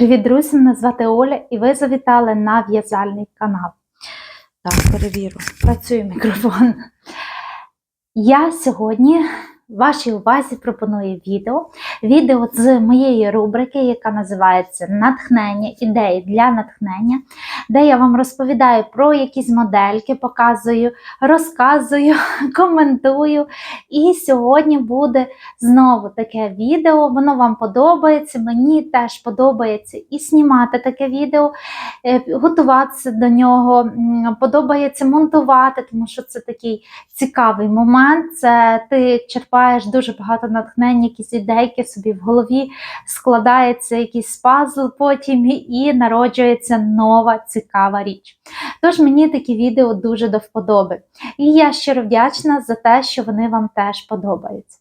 Привіт, друзі! Мене звати Оля, і ви завітали на в'язальний канал. Так, перевірю, працює мікрофон. Я сьогодні вашій увазі пропоную відео. Відео з моєї рубрики, яка називається Натхнення, ідеї для натхнення, де я вам розповідаю про якісь модельки, показую, розказую, коментую. І сьогодні буде знову таке відео. Воно вам подобається, мені теж подобається і знімати таке відео, е, готуватися до нього, подобається монтувати, тому що це такий цікавий момент. Це ти черпаєш дуже багато натхнення, якісь ідейки собі в голові, складається якийсь пазл потім і народжується нова цікава річ. Тож мені такі відео дуже до вподоби. І я щиро вдячна за те, що вони вам теж подобаються.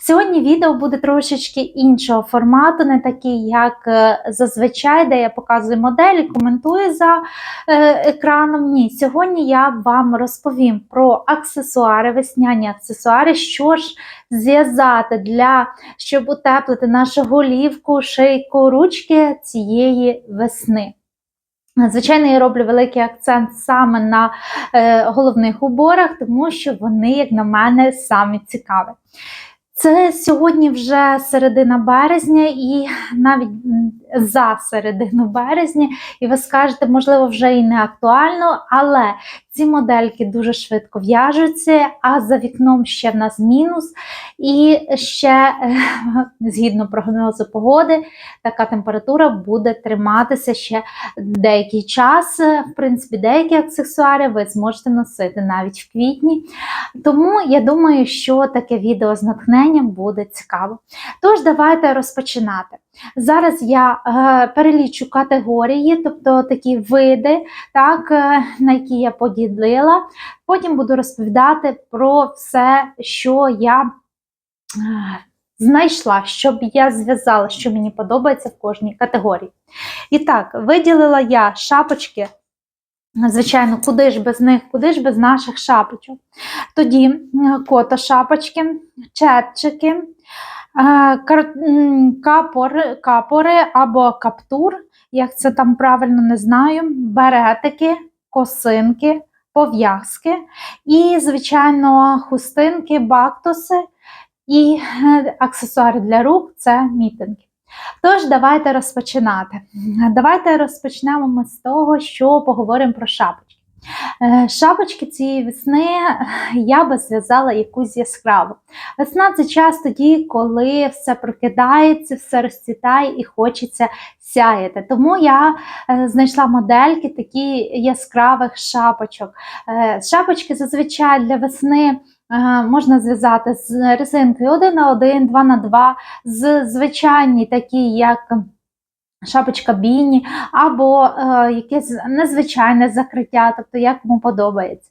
Сьогодні відео буде трошечки іншого формату, не такий, як е, зазвичай, де я показую моделі, коментую за е, екраном. Ні, сьогодні я вам розповім про аксесуари, весняні аксесуари, що ж зв'язати для щоб утеплити нашу голівку, шийку, ручки цієї весни. Звичайно, я роблю великий акцент саме на е, головних уборах, тому що вони, як на мене, самі цікаві. Це сьогодні вже середина березня, і навіть за середину березня, і ви скажете, можливо, вже і не актуально, але ці модельки дуже швидко в'яжуться, а за вікном ще в нас мінус. І ще, згідно прогнозу погоди, така температура буде триматися ще деякий час. В принципі, деякі аксесуари ви зможете носити навіть в квітні. Тому я думаю, що таке відео з натхненням буде цікаво. Тож, давайте розпочинати. Зараз я е, перелічу категорії, тобто такі види, так, е, на які я поділила. Потім буду розповідати про все, що я е, знайшла, щоб я зв'язала, що мені подобається в кожній категорії. І так, виділила я шапочки. Звичайно, куди ж без них, куди ж без наших шапочок. Тоді е, кото шапочки, чепчики, е, м, капори, або каптур, як це там правильно не знаю, беретики, косинки, пов'язки і, звичайно, хустинки, бактуси і е, аксесуари для рук це мітинги. Тож, давайте розпочинати. Давайте розпочнемо ми з того, що поговоримо про шапочки. Е, Шапочки цієї весни я би зв'язала якусь яскраву. Весна це час тоді, коли все прокидається, все розцвітає і хочеться сяяти. Тому я е, знайшла модельки такі яскравих шапочок. Е, Шапочки зазвичай для весни. Можна зв'язати з резинкою 1 на 1, 2 на 2, з звичайні такі, як шапочка біні, або е, якесь незвичайне закриття, тобто як кому подобається.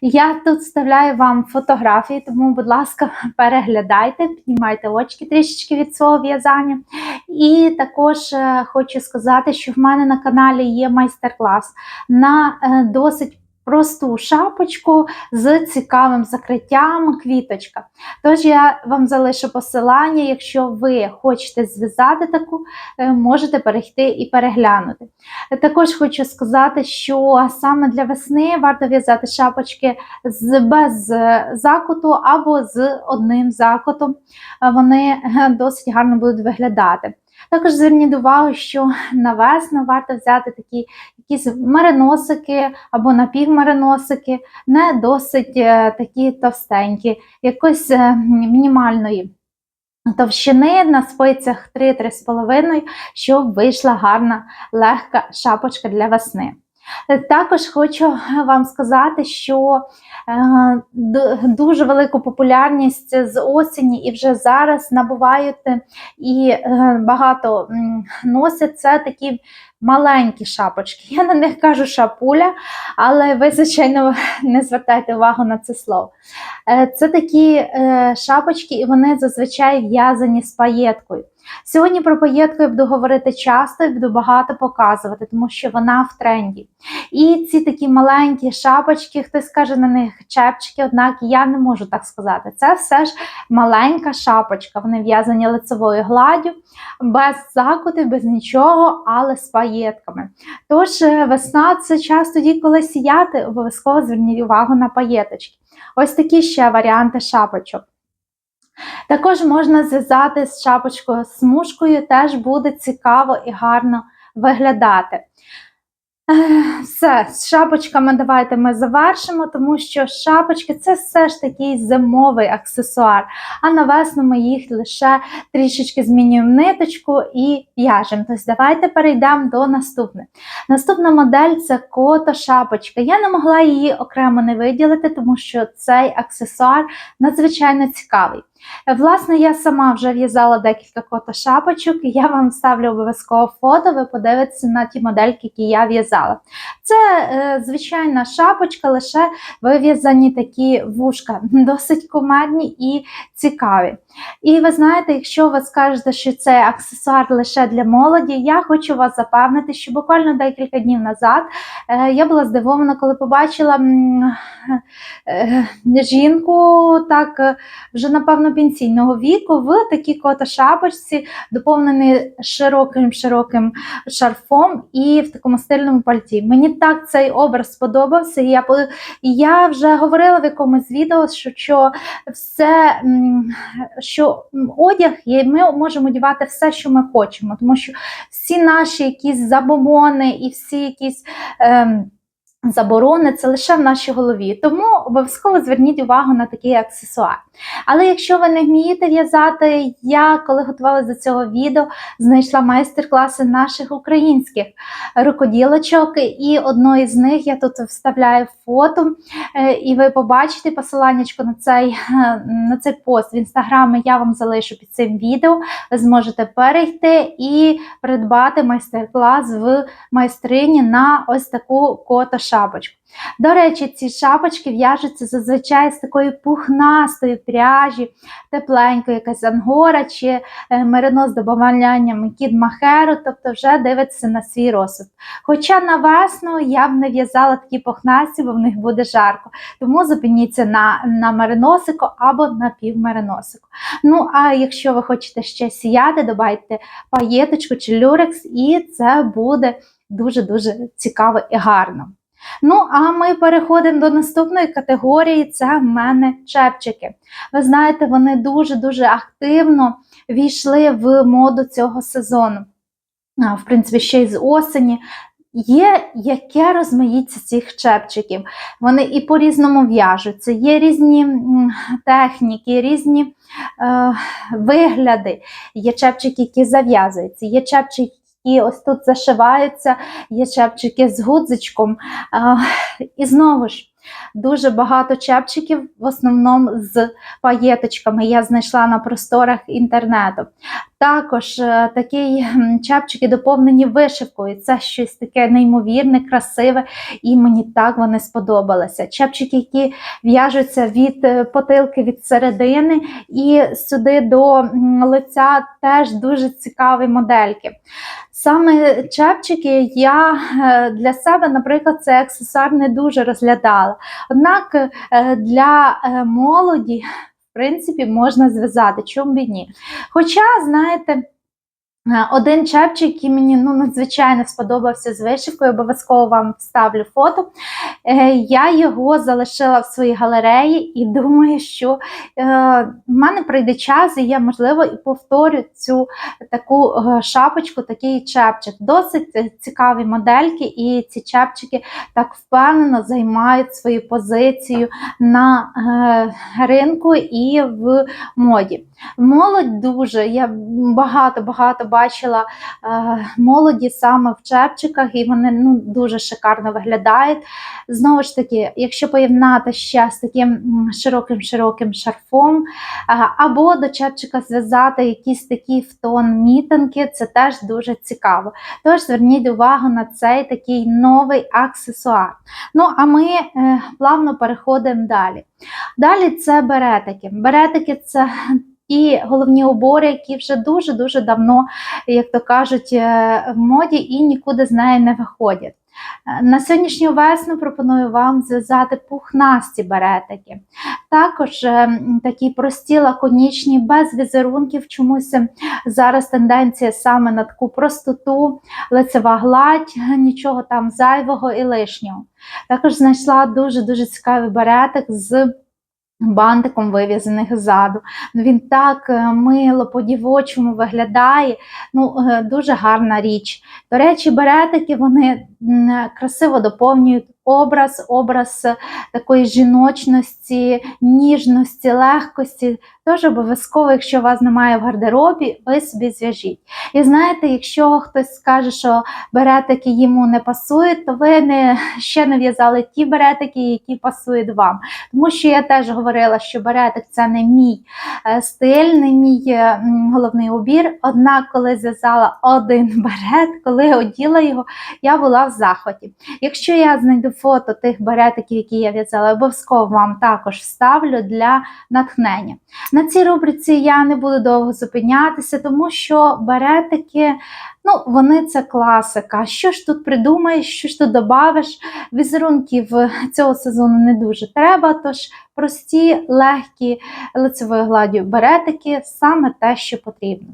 Я тут вставляю вам фотографії, тому, будь ласка, переглядайте, піднімайте очки трішечки від свого в'язання. І також е, хочу сказати, що в мене на каналі є майстер-клас на е, досить просту шапочку з цікавим закриттям квіточка. Тож я вам залишу посилання, якщо ви хочете зв'язати таку, е, можете перейти і переглянути. Також хочу сказати, що саме для весни варто в'язати шапочки з, без закуту або з одним закутом. Е, Вони е, досить гарно будуть виглядати. Також зверніть увагу, що на весну варто взяти такі якісь мариносики або напівмариносики, не досить е, такі товстенькі, якось е, мінімальної товщини на спицях 3-3,5, щоб вийшла гарна легка шапочка для весни. Е, Також хочу вам сказати, що е, дуже велику популярність з осені і вже зараз набувають і е, багато носять це такі маленькі шапочки. Я на них кажу шапуля, але ви, звичайно, не звертайте увагу на це слово. Е, Це такі е, шапочки, і вони зазвичай в'язані з паєткою. Сьогодні про паєтку буду говорити часто і буду багато показувати, тому що вона в тренді. І ці такі маленькі шапочки, хтось каже на них чепчики, однак я не можу так сказати. Це все ж маленька шапочка. Вони в'язані лицевою гладдю, без закутів, без нічого, але з паєтками. Тож е, весна це час тоді, коли сіяти, обов'язково зверніть увагу на паєточки. Ось такі ще варіанти шапочок. Також можна зв'язати з шапочкою смужкою, теж буде цікаво і гарно виглядати. Все, з шапочками давайте ми завершимо, тому що шапочки це все ж такий зимовий аксесуар. А на весну ми їх лише трішечки змінюємо ниточку і в'яжемо. Тобто давайте перейдемо до наступної. Наступна модель це кото шапочка. Я не могла її окремо не виділити, тому що цей аксесуар надзвичайно цікавий. Власне, я сама вже в'язала декілька кота шапочок, я вам ставлю обов'язково фото, ви подивитеся на ті модельки, які я в'язала. Це е, звичайна шапочка, лише вив'язані такі вушка, досить кумедні і цікаві. І ви знаєте, якщо ви скажете, що це аксесуар лише для молоді, я хочу вас запевнити, що буквально декілька днів назад е, я була здивована, коли побачила е, жінку, так вже напевно пенсійного віку, в такій кота шапочці, доповнений широким широким шарфом і в такому стильному пальті. Мені так цей образ сподобався. І я, я вже говорила в якомусь відео, що, що все, що одяг є, ми можемо одягати все, що ми хочемо, тому що всі наші якісь забомони і всі якісь. Ем, Заборони це лише в нашій голові, тому обов'язково зверніть увагу на такий аксесуар. Але якщо ви не вмієте в'язати, я коли готувалася до цього відео, знайшла майстер-класи наших українських рукоділочок, і одної з них я тут вставляю фото, е, і ви побачите посилання на цей, е, на цей пост в інстаграмі. Я вам залишу під цим відео. Ви зможете перейти і придбати майстер-клас в майстрині на ось таку кото шапочку. До речі, ці шапочки в'яжуться зазвичай з такої пухнастої пряжі, тепленької, якась ангора чи е, мерино з добавлянням кід махеру, тобто вже дивиться на свій розсуд. Хоча на весну я б не в'язала такі пухнасті, бо в них буде жарко. Тому зупиніться на, на мериносику або на півмериносику. Ну, а якщо ви хочете ще сіяти, додайте паєточку чи люрекс, і це буде дуже-дуже цікаво і гарно. Ну, а ми переходимо до наступної категорії: це в мене чепчики. Ви знаєте, вони дуже-дуже активно війшли в моду цього сезону. В принципі, ще й з осені. Є яке розмаїття цих чепчиків. Вони і по-різному в'яжуться, є різні техніки, різні е, вигляди. Є чепчики, які зав'язуються, є чепчики, які ось тут зашиваються, є чепчики з гудзичком. І знову ж. Дуже багато чепчиків, в основному з паєточками, я знайшла на просторах інтернету. Також е, такі чепчики доповнені вишивкою. Це щось таке неймовірне, красиве, і мені так вони сподобалися. Чепчики, які в'яжуться від е, потилки від середини і сюди до лиця теж дуже цікаві модельки. Саме чепчики я е, для себе, наприклад, цей аксесуар не дуже розглядала. Однак е, для е, молоді, в принципі, можна зв'язати, чому б і ні. Хоча, знаєте, один чепчик, який мені ну, надзвичайно сподобався з вишивкою, обов'язково вам вставлю фото. Е, Я його залишила в своїй галереї і думаю, що е, в мене прийде час, і я, можливо, і повторю цю таку е, шапочку, такий чепчик. Досить е, цікаві модельки, і ці чепчики так впевнено займають свою позицію на е, ринку і в моді. Молодь дуже, я багато-багато побачила е, молоді саме в чепчиках, і вони ну, дуже шикарно виглядають. Знову ж таки, якщо поєднати ще з таким широким-широким шарфом, е, або до чепчика зв'язати якісь такі в тон мітинки, це теж дуже цікаво. Тож зверніть увагу на цей такий новий аксесуар. Ну, а ми е, плавно переходимо далі. Далі це беретики. Беретики це і головні убори, які вже дуже-дуже давно, як то кажуть, е, в моді і нікуди з неї не виходять. Е, На сьогоднішню весну пропоную вам зв'язати пухнасті беретики. Також е, такі прості, лаконічні, без візерунків. Чомусь зараз тенденція саме на таку простоту, лицева гладь, нічого там зайвого і лишнього. Також знайшла дуже-дуже цікавий беретик з бантиком вив'язаних ззаду. Ну, Він так е, мило по-дівочому виглядає. Ну, е, дуже гарна річ. До речі, беретики вони красиво доповнюють образ, образ такої жіночності, ніжності, легкості. Тож обов'язково, якщо вас немає в гардеробі, ви собі зв'яжіть. І знаєте, якщо хтось скаже, що беретики йому не пасують, то ви не, ще не в'язали ті беретики, які пасують вам. Тому що я теж говорила, що беретик це не мій е, стиль, не мій е, головний убір. Однак, коли зв'язала один берет, коли оділа його, я була в захваті. Якщо я знайду фото тих беретиків, які я в'язала, обов'язково вам також вставлю для натхнення. На цій рубриці я не буду довго зупинятися, тому що беретики, ну, вони це класика. Що ж тут придумаєш, що ж тут додаш? Візерунків цього сезону не дуже треба, тож прості, легкі лицевою гладдю беретики саме те, що потрібно.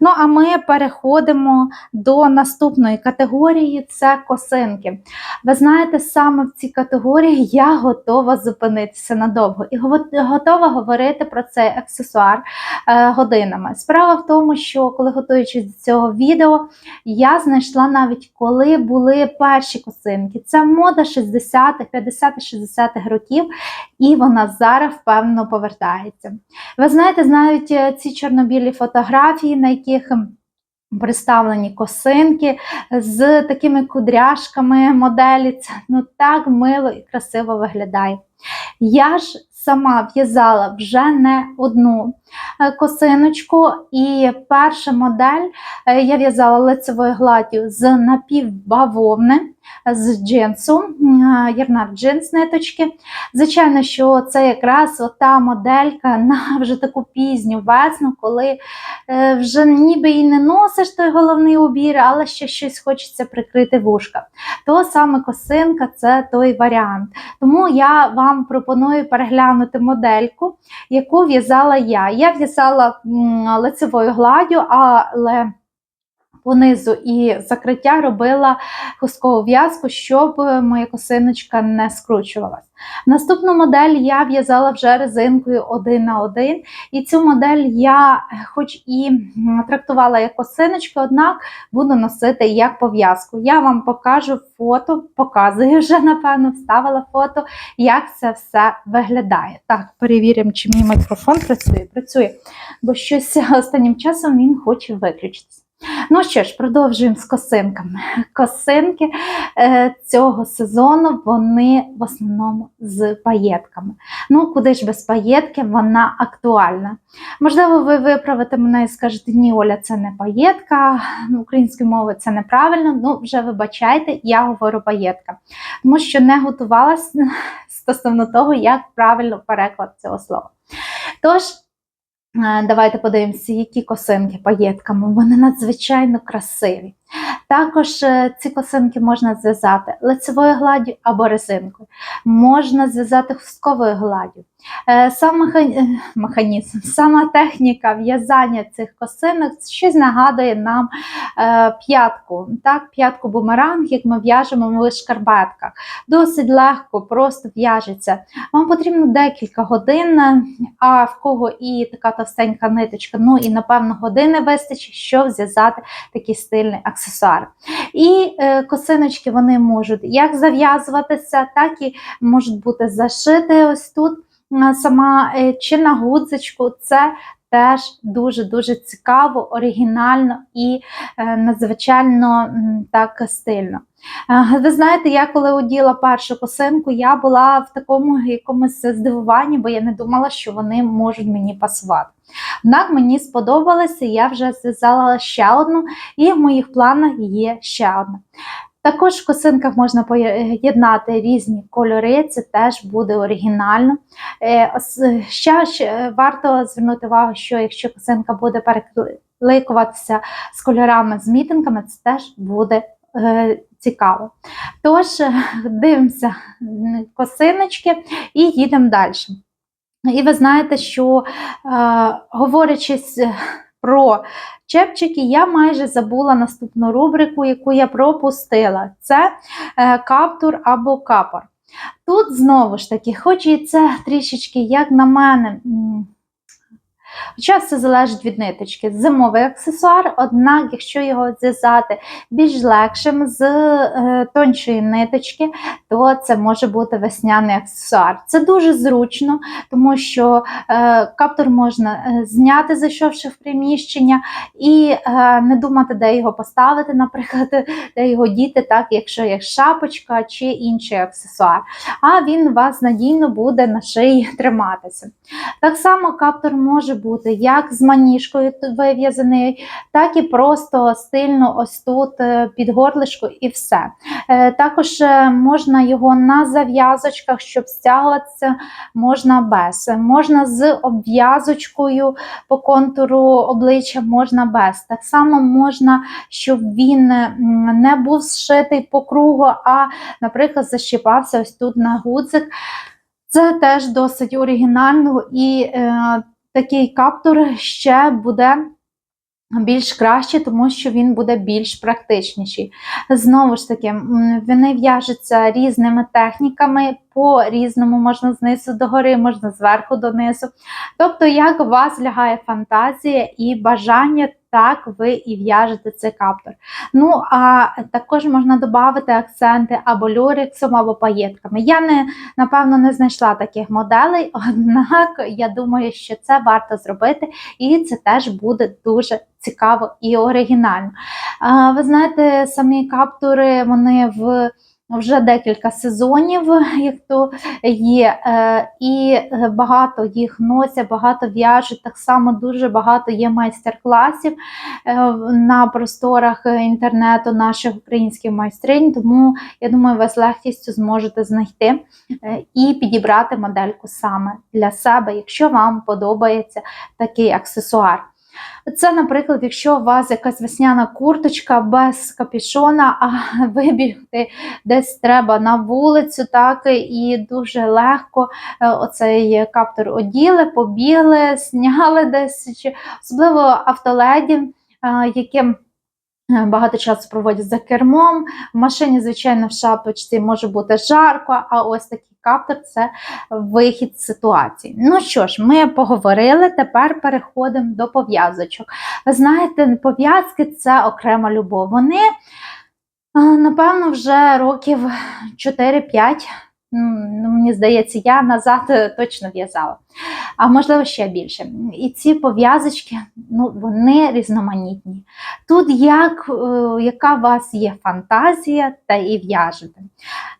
Ну, а ми переходимо до наступної категорії це косинки. Ви знаєте, саме в цій категорії я готова зупинитися надовго і готова говорити про цей аксесуар е, годинами. Справа в тому, що коли готуючись до цього відео, я знайшла навіть коли були перші косинки. Це мода 60-х, 50-60-х років, і вона зараз впевнено повертається. Ви знаєте, навіть е, ці чорнобілі фотографії, на яких представлені косинки з такими кудряшками моделі, це ну так мило і красиво виглядає. Я ж сама в'язала вже не одну косиночку, і перша модель е, я в'язала лицевою гладдю з напівбавовни, з джинсу, ярнар джинс ниточки. Звичайно, що це якраз ота моделька на вже таку пізню весну, коли е, вже ніби і не носиш той головний убір, але ще щось хочеться прикрити вушка. То саме косинка це той варіант. Тому я вам пропоную переглянути модельку, яку в'язала я. Я в'язала лицевою гладдю, але понизу і закриття робила хусткову в'язку, щоб е, моя косиночка не скручувалась. Наступну модель я в'язала вже резинкою один на один, і цю модель я, е, хоч і трактувала як косиночки, однак буду носити як пов'язку. Я вам покажу фото, показую вже, напевно, вставила фото, як це все виглядає. Так, перевіримо, чи мій мікрофон працює. Працює, бо щось останнім часом він хоче виключитися. Ну що ж, продовжуємо з косинками. Косинки е, цього сезону вони в основному з паєтками. Ну, куди ж без паєтки, вона актуальна. Можливо, ви виправите мене і скажете, ні, Оля, це не паєтка, українською мовою це неправильно. Ну, вже вибачайте, я говорю паєтка. Тому що не готувалася стосовно того, як правильно переклад цього слова. Тож, Давайте подивимося, які косинки паєтками. Вони надзвичайно красиві. Також е, ці косинки можна зв'язати лицевою гладдю або резинкою. Можна зв'язати хустковою гладдю. Е, Сам е, механізм, сама техніка в'язання цих косинок щось нагадує нам п'ятку. Так, п'ятку бумеранг, як ми в'яжемо в шкарпетках. Досить легко, просто в'яжеться. Вам потрібно декілька годин, а в кого і така товстенька ниточка, ну і напевно години вистачить, щоб зв'язати такий стильний аксесуар. І е, косиночки вони можуть як зав'язуватися, так і можуть бути зашити ось тут. е, Сама е, чи на гудзичку, це теж дуже-дуже цікаво, оригінально і е, надзвичайно так стильно. Е, Ви знаєте, я коли оділа першу косинку, я була в такому якомусь здивуванні, бо я не думала, що вони можуть мені пасувати. Однак мені сподобалося, я вже зв'язала ще одну, і в моїх планах є ще одна. Також в косинках можна поєднати різні кольори, це теж буде оригінально. Е, Ще, ще варто звернути увагу, що якщо косинка буде перекликуватися з кольорами, з мітинками, це теж буде е, цікаво. Тож, дивимося косиночки і їдемо далі. І ви знаєте, що е, говорячи з- про чепчики, я майже забула наступну рубрику, яку я пропустила. Це е, каптур або капор. Тут знову ж таки, хоч і це трішечки, як на мене, Хоча все залежить від ниточки. Зимовий аксесуар, однак, якщо його зв'язати більш легшим з е, тоншої ниточки, то це може бути весняний аксесуар. Це дуже зручно, тому що е, каптур можна е, зняти, зайшовши в приміщення, і е, не думати, де його поставити, наприклад, де його діти, так, якщо є шапочка чи інший аксесуар. А він вас надійно буде на шиї триматися. Так само каптур може бути як з маніжкою тут вив'язаний, так і просто стильно ось тут е, під горлишко і все. Е, Також е, можна його на зав'язочках, щоб стягуватися, можна без. Можна з обв'язочкою по контуру обличчя, можна без. Так само можна, щоб він не був зшитий по кругу, а, наприклад, защіпався ось тут на гудзик. Це теж досить оригінально і е, такий каптур ще буде більш краще, тому що він буде більш практичніший. Знову ж таки, вони в'яжуться різними техніками, по різному можна знизу до гори, можна зверху донизу. Тобто, як у вас лягає фантазія і бажання, так ви і в'яжете цей каптур. Ну, а також можна додати акценти або люрексом, або паєтками. Я не напевно не знайшла таких моделей, однак я думаю, що це варто зробити, і це теж буде дуже цікаво і оригінально. А, Ви знаєте, самі каптури вони в вже декілька сезонів, як то є, е, і багато їх носять, багато в'яжуть. Так само дуже багато є майстер-класів е, на просторах інтернету наших українських майстринь. Тому я думаю, ви з легкістю зможете знайти е, і підібрати модельку саме для себе, якщо вам подобається такий аксесуар. Це, наприклад, якщо у вас якась весняна курточка без капішона, а вибігти десь треба на вулицю, так і дуже легко е, оцей каптер оділи, побігли, сняли десь, особливо автоледі, е, яким Багато часу проводять за кермом. В машині, звичайно, в шапочці може бути жарко, а ось такий каптур це вихід з ситуації. Ну що ж, ми поговорили, тепер переходимо до пов'язочок. Ви знаєте, пов'язки це окрема любов. Вони, напевно, вже років 4-5. Ну, мені здається, я назад е, точно в'язала, а можливо ще більше. І ці пов'язочки, ну, вони різноманітні. Тут як, е, яка у вас є фантазія, та і в'яжете.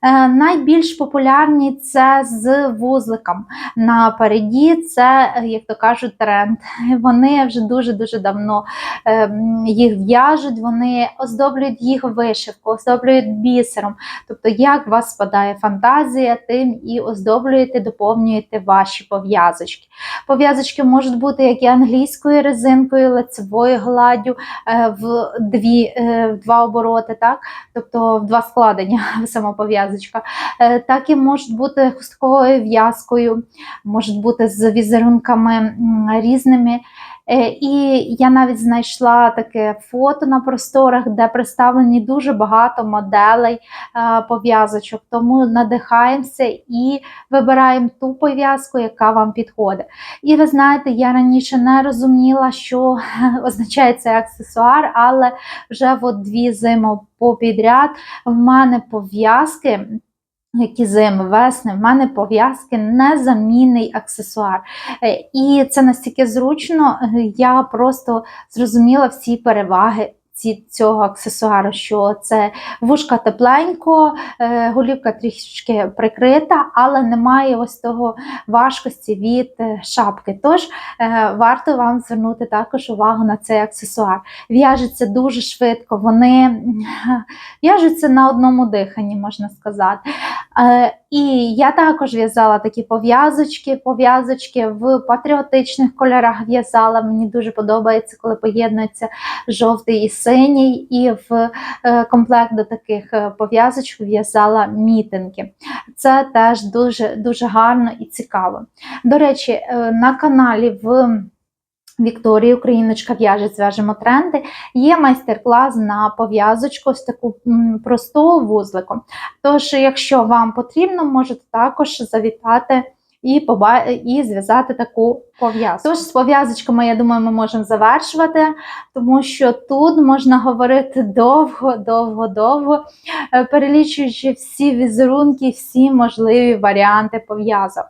Е, найбільш популярні це з вузликом. Напереді це, як то кажуть, тренд. Вони вже дуже-дуже давно е, їх в'яжуть, вони оздоблюють їх вишивку, оздоблюють бісером. Тобто, як у вас спадає фантазія, тим і оздоблюєте, доповнюєте ваші пов'язочки. Пов'язочки можуть бути як і англійською резинкою, лицевою гладдю е, в дві, е, в два обороти, так? тобто в два складення сама пов'язочка. Е, Так і можуть бути хустковою в'язкою, можуть бути з візерунками різними. Е, І я навіть знайшла таке фото на просторах, де представлені дуже багато моделей е, пов'язочок. Тому надихаємося і вибираємо ту пов'язку, яка вам підходить. І ви знаєте, я раніше не розуміла, що означає цей аксесуар, але вже от дві зими попідряд в мене пов'язки. Які зими, весни, в мене пов'язки незамінний аксесуар. Е, І це настільки зручно, е, я просто зрозуміла всі переваги цього аксесуару, що це вушка тепленько, е, голівка трішки прикрита, але немає ось того важкості від шапки. Тож варто вам звернути також увагу на цей аксесуар. В'яжеться дуже швидко, вони в'яжуться на одному диханні, можна сказати. Е, І я також в'язала такі пов'язочки, пов'язочки в патріотичних кольорах в'язала. Мені дуже подобається, коли поєднується жовтий і синій, і в е, комплект до таких е, пов'язочок в'язала мітинги. Це теж дуже, дуже гарно і цікаво. До речі, на каналі в Вікторії Україночка в'яже зв'яжемо тренди. Є майстер-клас на пов'язочку ось таку просту вузликом. Тож, якщо вам потрібно, можете також завітати і, поба... і зв'язати таку пов'язку. Тож з пов'язочками, я думаю, ми можемо завершувати, тому що тут можна говорити довго, довго, довго, е, перелічуючи всі візерунки, всі можливі варіанти пов'язок.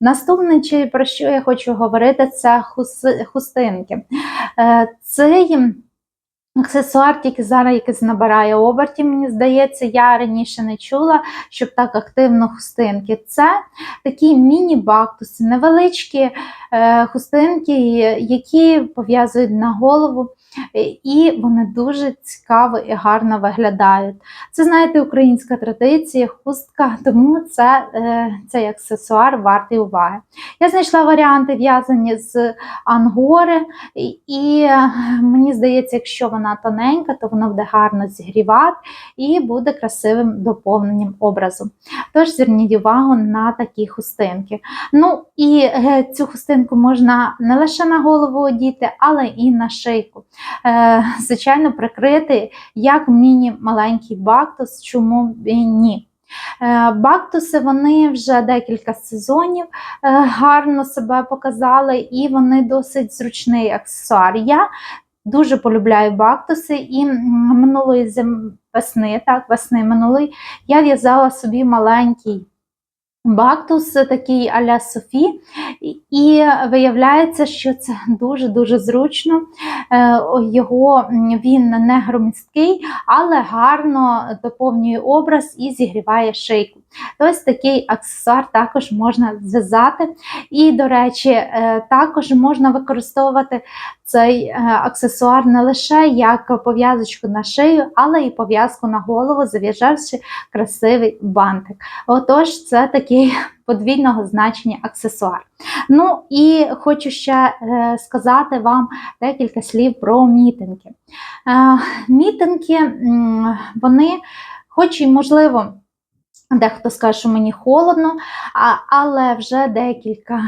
Наступне, чи про що я хочу говорити, це хустинки. Е, Цей аксесуар тільки зараз якийсь набирає обертів, мені здається, я раніше не чула, щоб так активно хустинки. Це такі міні-бактуси, невеличкі е, хустинки, які пов'язують на голову, і вони дуже цікаво і гарно виглядають. Це, знаєте, українська традиція, хустка, тому це, е, цей аксесуар вартий уваги. Я знайшла варіанти в'язані з ангори, і, е, мені здається, якщо вона тоненька, то вона буде гарно зігрівати і буде красивим доповненням образу. Тож зверніть увагу на такі хустинки. Ну і е, цю хустинку можна не лише на голову одіти, але і на шийку. Е, звичайно, прикрити як міні-маленький бактус, чому б ні. Е, Бактуси вони вже декілька сезонів е, гарно себе показали, і вони досить зручний аксесуар. Я дуже полюбляю бактуси, і минулої зим... весни, так, весни минулої, я в'язала собі маленький бактус, такий а-ля Софі, і- виявляється, що це дуже-дуже зручно. Е, Його він не громісткий, але гарно доповнює образ і зігріває шийку. Ось такий аксесуар також можна зв'язати. І, до речі, е, також можна використовувати цей е, аксесуар не лише як пов'язочку на шию, але і пов'язку на голову, зав'яжавши красивий бантик. Отож, це такий подвійного значення аксесуар. Ну і хочу ще е, сказати вам декілька слів про мітинги. Е, мітинги, вони, хоч і можливо, Дехто скаже, що мені холодно, але вже декілька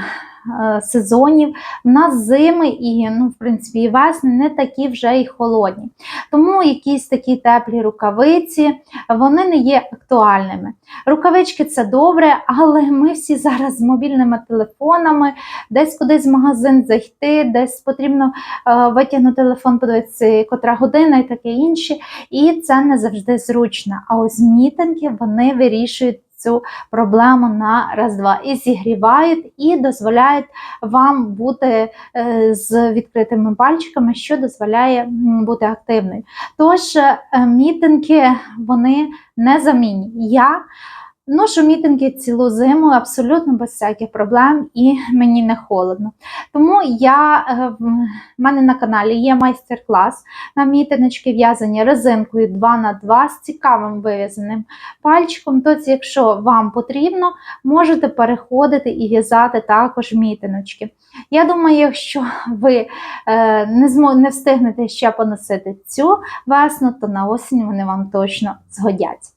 сезонів в нас зими і, ну, в принципі, і весни не такі вже й холодні. Тому якісь такі теплі рукавиці вони не є актуальними. Рукавички це добре, але ми всі зараз з мобільними телефонами, десь кудись в магазин зайти, десь потрібно е, витягнути телефон, подивитися, котра година і таке інше. І це не завжди зручно. А ось мітинги вони вирішують цю проблему на раз-два і зігрівають, і дозволяють вам бути е, з відкритими пальчиками, що дозволяє бути активною. Тож е, мітинги вони незамінні. Я ношу мітинги цілу зиму абсолютно без всяких проблем і мені не холодно. Тому я, е, в мене на каналі є майстер-клас на мітиночки в'язані резинкою 2 на 2 з цікавим вив'язаним пальчиком. Тож, якщо вам потрібно, можете переходити і в'язати також мітиночки. Я думаю, якщо ви е, не, встигнете ще поносити цю весну, то на осінь вони вам точно згодяться.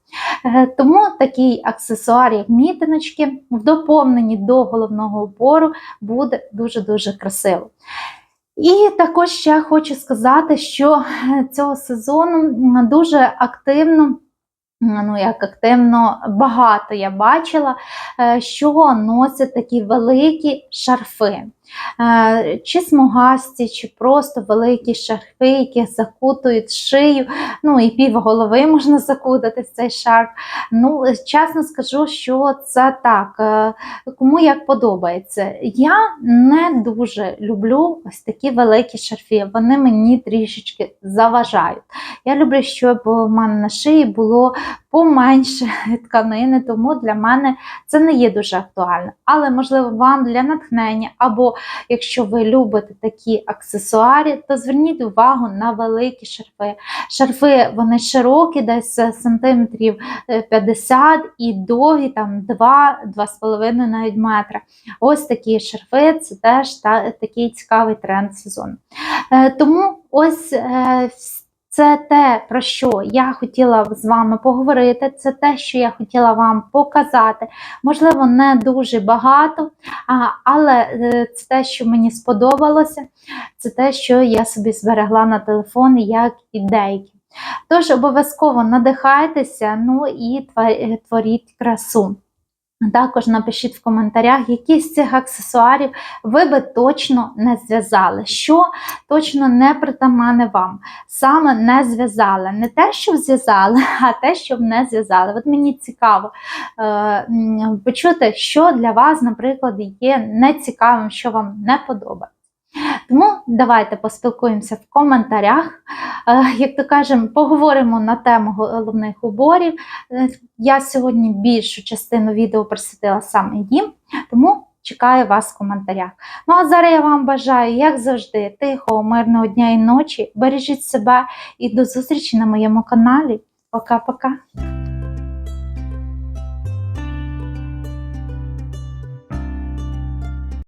Е, Тому такий аксесуар, як мітиночки, в доповненні до головного убору буде дуже-дуже красиво. І також ще хочу сказати, що е, цього сезону дуже активно. Ну, як активно багато я бачила, е, що носять такі великі шарфи. Е, Чи смугасті, чи просто великі шарфи, які закутують шию, ну і пів голови можна закутати в цей шарф. Ну, чесно скажу, що це так, е, кому як подобається. Я не дуже люблю ось такі великі шарфи, вони мені трішечки заважають. Я люблю, щоб у мене на шиї було поменше тканини, тому для мене це не є дуже актуально. Але, можливо, вам для натхнення, або якщо ви любите такі аксесуари, то зверніть увагу на великі шарфи. Шарфи вони широкі, десь е, сантиметрів е, 50 і довгі, там 2-2,5 навіть метра. Ось такі шарфи це теж та, такий цікавий тренд сезону. Е, тому ось. Е, це те, про що я хотіла з вами поговорити, це те, що я хотіла вам показати. Можливо, не дуже багато, але е, це те, що мені сподобалося, це те, що я собі зберегла на телефон як ідейки. Тож обов'язково надихайтеся, ну і творіть красу. Також напишіть в коментарях, які з цих аксесуарів ви би точно не зв'язали, що точно не притамане вам саме не зв'язали. Не те, що зв'язали, а те, що не зв'язали. От мені цікаво е, почути, що для вас, наприклад, є нецікавим, що вам не подобається. Тому давайте поспілкуємося в коментарях. Е, Як то кажемо, поговоримо на тему головних уборів. Е, Я сьогодні більшу частину відео присвятила саме їм, тому чекаю вас в коментарях. Ну а зараз я вам бажаю, як завжди, тихого, мирного дня і ночі. Бережіть себе і до зустрічі на моєму каналі. Пока-пока.